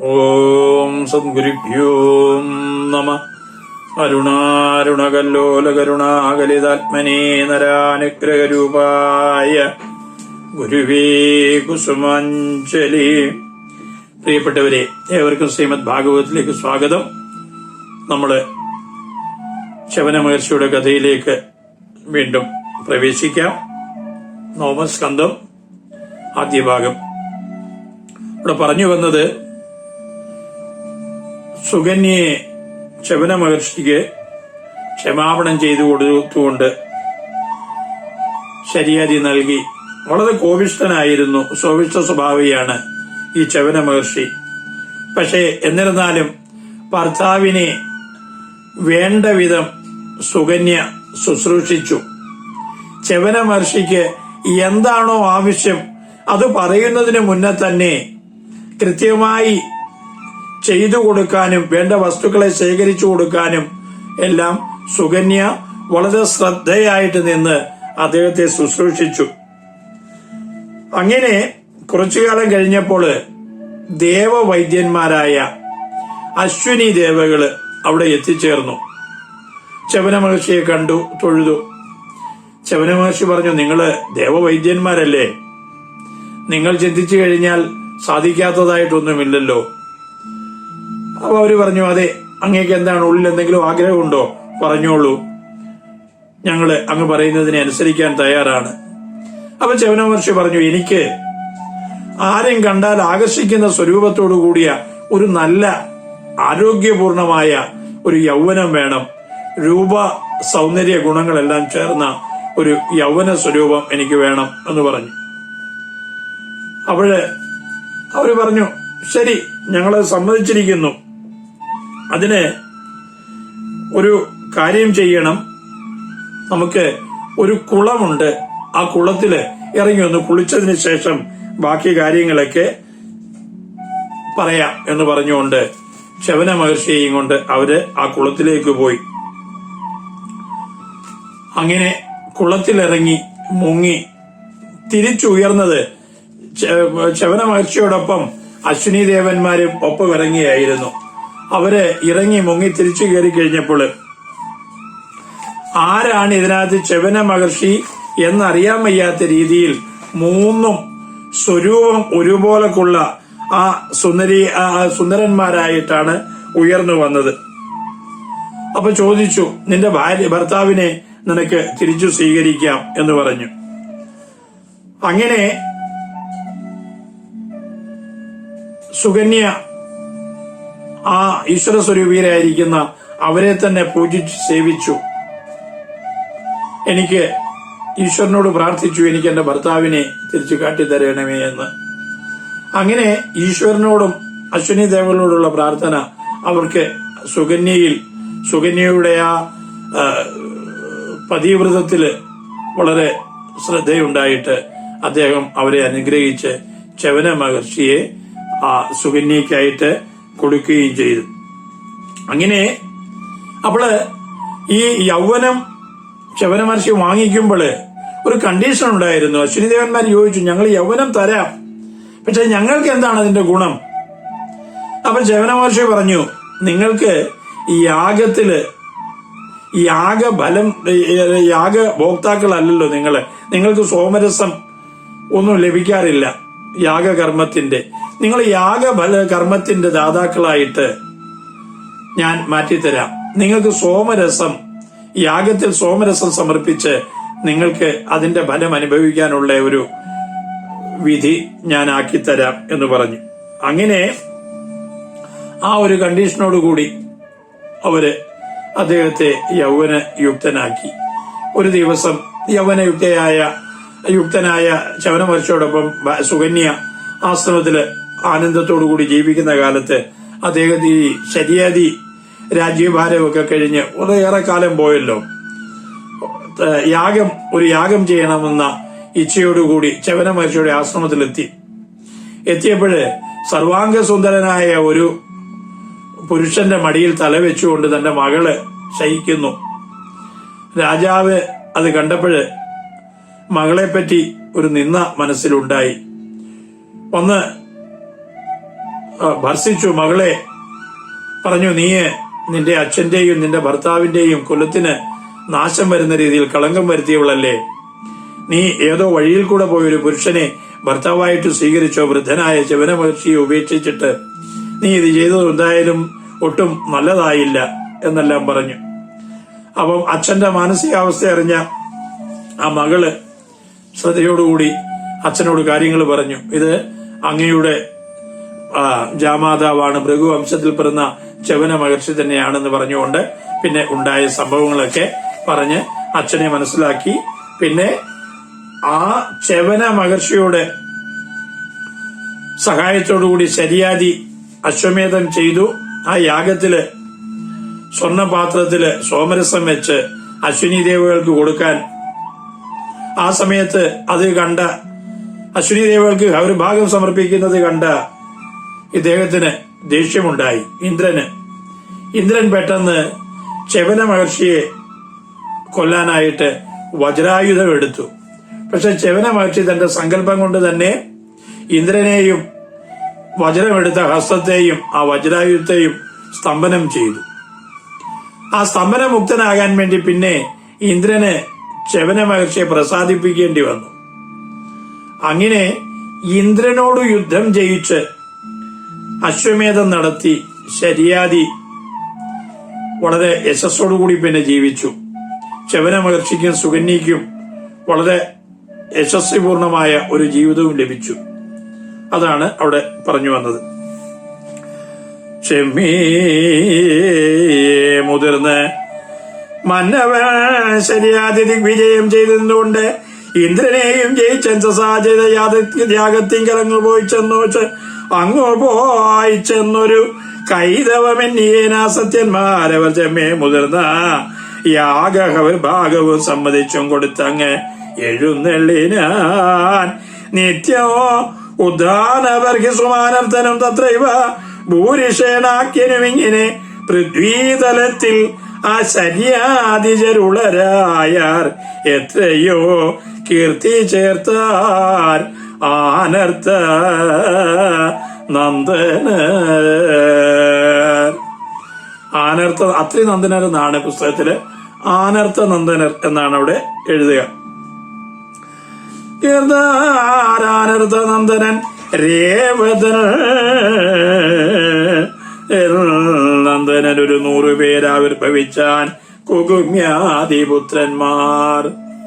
ഓം സദ്ഗുരുഭ്യോ നമ. അരുണാരുണകല്ലോലകരുണാകലിതാത്മനേ നരാനുഗ്രഹരൂപായ ഗുരുവേ കുസുമാഞ്ജലി. പ്രിയപ്പെട്ടവരെ ഏവർക്കും ശ്രീമദ് ഭാഗവതത്തിലേക്ക് സ്വാഗതം. നമ്മൾ ശവന മഹർഷിയുടെ കഥയിലേക്ക് വീണ്ടും പ്രവേശിക്കാം. നോമസ്കന്ധം ആദ്യ ഭാഗം ഇവിടെ പറഞ്ഞു വന്നത് സുകന്യയെ ശബന മഹർഷിക്ക് ക്ഷമാപണം ചെയ്തു കൊടുത്തുകൊണ്ട് ശരിയാതി നൽകി. വളരെ കോപിഷ്ഠനായിരുന്നു സോവിഷ്ട സ്വഭാവിയാണ് ഈ ചവന മഹർഷി പക്ഷേ എന്നിരുന്നാലും ഭർത്താവിനെ വേണ്ട വിധം സുകന്യ ശുശ്രൂഷിച്ചു. ചവന മഹർഷിക്ക് എന്താണോ ആവശ്യം അത് പറയുന്നതിന് മുന്നേ തന്നെ കൃത്യമായി ചെയ്തു കൊടുക്കാനും വേണ്ട വസ്തുക്കളെ ശേഖരിച്ചു കൊടുക്കാനും എല്ലാം സുകന്യ വളരെ ശ്രദ്ധയായിട്ട് നിന്ന് അദ്ദേഹത്തെ ശുശ്രൂഷിച്ചു. അങ്ങനെ കുറച്ചു കാലം കഴിഞ്ഞപ്പോൾ ദേവവൈദ്യന്മാരായ അശ്വിനി ദേവകൾ അവിടെ എത്തിച്ചേർന്നു. ചവന മഹർഷിയെ കണ്ടു തൊഴുതു. ചവന മഹർഷി പറഞ്ഞു നിങ്ങൾ ദേവവൈദ്യന്മാരല്ലേ? നിങ്ങൾ ചിന്തിച്ചു കഴിഞ്ഞാൽ സാധിക്കാത്തതായിട്ടൊന്നുമില്ലല്ലോ. അപ്പൊ അവർ പറഞ്ഞു അതെ അങ്ങേക്ക് എന്താണ് ഉള്ളിൽ എന്തെങ്കിലും ആഗ്രഹമുണ്ടോ? പറഞ്ഞോളൂ. ഞങ്ങൾ അങ്ങ് പറയുന്നതിനെ അനുസരിക്കാൻ തയ്യാറാണ്. അപ്പൊ ചവനമഹർഷി പറഞ്ഞു എനിക്ക് ആരെയും കണ്ടാൽ ആകർഷിക്കുന്ന സ്വരൂപത്തോടു കൂടിയ ഒരു നല്ല ആരോഗ്യപൂർണമായ ഒരു യൗവനം വേണം. രൂപ സൗന്ദര്യ ഗുണങ്ങളെല്ലാം ചേർന്ന ഒരു യൗവന സ്വരൂപം എനിക്ക് വേണം എന്ന് പറഞ്ഞു. അപ്പോഴ് അവർ പറഞ്ഞു ശരി ഞങ്ങൾ സമ്മതിച്ചിരിക്കുന്നു. അതിന് ഒരു കാര്യം ചെയ്യണം. നമുക്ക് ഒരു കുളമുണ്ട്. ആ കുളത്തിൽ ഇറങ്ങി ഒന്ന് കുളിച്ചതിന് ശേഷം ബാക്കി കാര്യങ്ങളൊക്കെ പറയാം എന്ന് പറഞ്ഞുകൊണ്ട് ശവന മഹർഷിയെയും കൊണ്ട് അവർ ആ കുളത്തിലേക്ക് പോയി. അങ്ങനെ കുളത്തിലിറങ്ങി മുങ്ങി. തിരിച്ചുയർന്നത് ശവന മഹർഷിയോടൊപ്പം അശ്വിനി ദേവന്മാരും ഒപ്പം ഇറങ്ങിയായിരുന്നു അവർ ഇറങ്ങി മുങ്ങി തിരിച്ചു കയറി കഴിഞ്ഞപ്പോൾ ആരാണ് ഇതിനകത്ത് ചെവന മഹർഷി എന്നറിയാൻ വയ്യാത്ത രീതിയിൽ മൂന്നും സ്വരൂപം ഒരുപോലക്കുള്ള ആ സുന്ദരി സുന്ദരന്മാരായിട്ടാണ് ഉയർന്നു വന്നത്. അപ്പൊ ചോദിച്ചു നിന്റെ ഭാര്യ ഭർത്താവിനെ നിനക്ക് തിരിച്ചു സ്വീകരിക്കാം എന്ന് പറഞ്ഞു. അങ്ങനെ സുകന്യ ആ ഈശ്വര സ്വരൂപിയരായിരിക്കുന്ന അവരെ തന്നെ പൂജിച്ചു സേവിച്ചു. എനിക്ക് ഈശ്വരനോട് പ്രാർത്ഥിച്ചു എനിക്ക് എന്റെ ഭർത്താവിനെ തിരിച്ചു കാട്ടിത്തരണമേ എന്ന്. അങ്ങനെ ഈശ്വരനോടും അശ്വിനി ദേവനോടുള്ള പ്രാർത്ഥന അവർക്ക് സുകന്യയിൽ സുകന്യയുടെ ആ പതിവ്രതത്തിൽ വളരെ ശ്രദ്ധയുണ്ടായിട്ട് അദ്ദേഹം അവരെ അനുഗ്രഹിച്ച് ചവന മഹർഷിയെ ആ സുകന്യക്കായിട്ട് കൊടുക്കുകയും ചെയ്തു. അങ്ങനെ അപ്പോൾ ഈ യൗവനം ശവന മഹർഷി വാങ്ങിക്കുമ്പോൾ ഒരു കണ്ടീഷൻ ഉണ്ടായിരുന്നു. അശ്വിനി ദേവന്മാർ ചോദിച്ചു ഞങ്ങൾ യൗവനം തരാം. പക്ഷെ ഞങ്ങൾക്ക് എന്താണ് അതിന്റെ ഗുണം? അപ്പൊ ശവന മഹർഷി പറഞ്ഞു നിങ്ങൾക്ക് ഈ യാഗത്തിൽ യാഗഫലം യാഗ ഭോക്താക്കളല്ലല്ലോ നിങ്ങൾ നിങ്ങൾക്ക് സോമരസം ഒന്നും ലഭിക്കാറില്ല. യാഗകർമ്മത്തിന്റെ നിങ്ങൾ യാഗഫല കർമ്മത്തിന്റെ ദാതാക്കളായിട്ട് ഞാൻ മാറ്റിത്തരാം. നിങ്ങൾക്ക് സോമരസം യാഗത്തിൽ സോമരസം സമർപ്പിച്ച് നിങ്ങൾക്ക് അതിന്റെ ഫലം അനുഭവിക്കാനുള്ള ഒരു വിധി ഞാൻ ആക്കിത്തരാം എന്ന് പറഞ്ഞു. അങ്ങനെ ആ ഒരു കണ്ടീഷനോടുകൂടി അവർ അദ്ദേഹത്തെ യൗവന യുക്തനാക്കി ഒരു ദിവസം യൗവനയുക്തയായ യുക്തനായ ശവനമഹർഷിയോടൊപ്പം സുകന്യ ആശ്രമത്തിൽ ആനന്ദത്തോടുകൂടി ജീവിക്കുന്ന കാലത്ത് അദ്ദേഹത്തെ ഈ ശരിയാതി രാജ്യഭാരമൊക്കെ കഴിഞ്ഞ് വളരെയേറെ കാലം പോയല്ലോ. യാഗം ഒരു യാഗം ചെയ്യണമെന്ന ഇച്ഛയോടുകൂടി ചവന മഹർഷിയുടെ ആശ്രമത്തിലെത്തി. എത്തിയപ്പോഴ് സർവാംഗ സുന്ദരനായ ഒരു പുരുഷന്റെ മടിയിൽ തലവെച്ചുകൊണ്ട് തന്റെ മകൾ ശയിക്കുന്നു. രാജാവ് അത് കണ്ടപ്പോഴ് മകളെപ്പറ്റി ഒരു നിന്ന മനസ്സിലുണ്ടായി. ഒന്ന് ഭർസിച്ചു മകളെ പറഞ്ഞു നീ നിന്റെ അച്ഛന്റെയും നിന്റെ ഭർത്താവിന്റെയും കുലത്തിന് നാശം വരുന്ന രീതിയിൽ കളങ്കം വരുത്തിയവളല്ലേ. നീ ഏതോ വഴിയിൽ കൂടെ പോയ ഒരു പുരുഷനെ ഭർത്താവായിട്ട് സ്വീകരിച്ചോ വൃദ്ധനായ ശിവന മഹർഷിയെ ഉപേക്ഷിച്ചിട്ട്. നീ ഇത് ചെയ്തത് എന്തായാലും ഒട്ടും നല്ലതായില്ല എന്നെല്ലാം പറഞ്ഞു. അപ്പം അച്ഛന്റെ മാനസികാവസ്ഥ അറിഞ്ഞ ആ മകൾ ശ്രദ്ധയോടുകൂടി അച്ഛനോട് കാര്യങ്ങൾ പറഞ്ഞു. ഇത് അങ്ങയുടെ ജാമാതാവാണ്. ഭൃഗുവംശത്തിൽ പിറന്ന ചവന മഹർഷി തന്നെയാണെന്ന് പറഞ്ഞുകൊണ്ട് പിന്നെ ഉണ്ടായ സംഭവങ്ങളൊക്കെ പറഞ്ഞ് അച്ഛനെ മനസ്സിലാക്കി. പിന്നെ ആ ചവന മഹർഷിയുടെ സഹായത്തോടുകൂടി ശരിയാതി അശ്വമേധം ചെയ്തു. ആ യാഗത്തിൽ സ്വർണപാത്രത്തിൽ സോമരസം വെച്ച് അശ്വിനി ദേവകൾക്ക് കൊടുക്കാൻ ആ സമയത്ത് അത് കണ്ട അശ്വിനി ദേവകൾക്ക് ഒരു ഭാഗം സമർപ്പിക്കുന്നത് കണ്ട ഇദ്ദേഹത്തിന് ദേഷ്യമുണ്ടായി. ഇന്ദ്രന്. ഇന്ദ്രൻ പെട്ടെന്ന് ചെവന മഹർഷിയെ കൊല്ലാനായിട്ട് വജ്രായുധം എടുത്തു. പക്ഷെ ചെവന മഹർഷി തന്റെ സങ്കല്പം കൊണ്ട് തന്നെ ഇന്ദ്രനെയും വജ്രമെടുത്ത ഹസ്തത്തെയും ആ വജ്രായുധത്തെയും സ്തംഭനം ചെയ്തു. ആ സ്തംഭനമുക്തനാകാൻ വേണ്ടി പിന്നെ ഇന്ദ്രന് ചെവന മഹർഷിയെ പ്രസാദിപ്പിക്കേണ്ടി വന്നു. അങ്ങനെ ഇന്ദ്രനോട് യുദ്ധം ജയിച്ച് അശ്വമേധം നടത്തി ശരിയാതി വളരെ യശസ്സോടുകൂടി പിന്നെ ജീവിച്ചു. ശവന മഹർഷിക്കും സുകന്യയ്ക്കും വളരെ യശസ്വിപൂർണമായ ഒരു ജീവിതവും ലഭിച്ചു. അതാണ് അവിടെ പറഞ്ഞു വന്നത്. ക്ഷമീ മുതിർന്ന് മന്നവൻ ശരിയാതി ദിഗ്വിജയം ചെയ്തതുകൊണ്ട് ഇന്ദ്രനെയും ജയിച്ച സാധ്യത യാഗത്തിങ്കലങ്ങ് പോയി ചെന്നു. അങ്ങോ പോയി ചെന്നൊരു കൈതവമെന്നീന സത്യന്മാരവർ ചെമ്മേ മുതിർന്ന യാഗഹവർ ഭാഗവും സമ്മതിച്ചും കൊടുത്തങ്ങ് എഴുന്നള്ളിനാൻ. നിത്യമോ ഉദ്ധാനവർഗി സുമാനർത്തനം തത്രൈവ ഭൂരിഷേണാക്യനുമിങ്ങനെ പൃഥ്വീതലത്തിൽ ആ ശര്യാതിജരുളരായാർ എത്രയോ കീർത്തി ചേർത്താർ ആനർത്ത നന്ദന. ആനർത്ത അത്രി നന്ദനർ എന്നാണ് പുസ്തകത്തിൽ. ആനർത്ത നന്ദനർ എന്നാണ് അവിടെ എഴുതുക. കീർത്താരാനർത്ത നന്ദനൻ രേവതൻ. നന്ദനൻ നൂറുപേരാവിർഭവിച്ചാൻ നൂറു പേരാവിർഭവിച്ചാൻ കുകുമ്യാദിപുത്രന്മാർ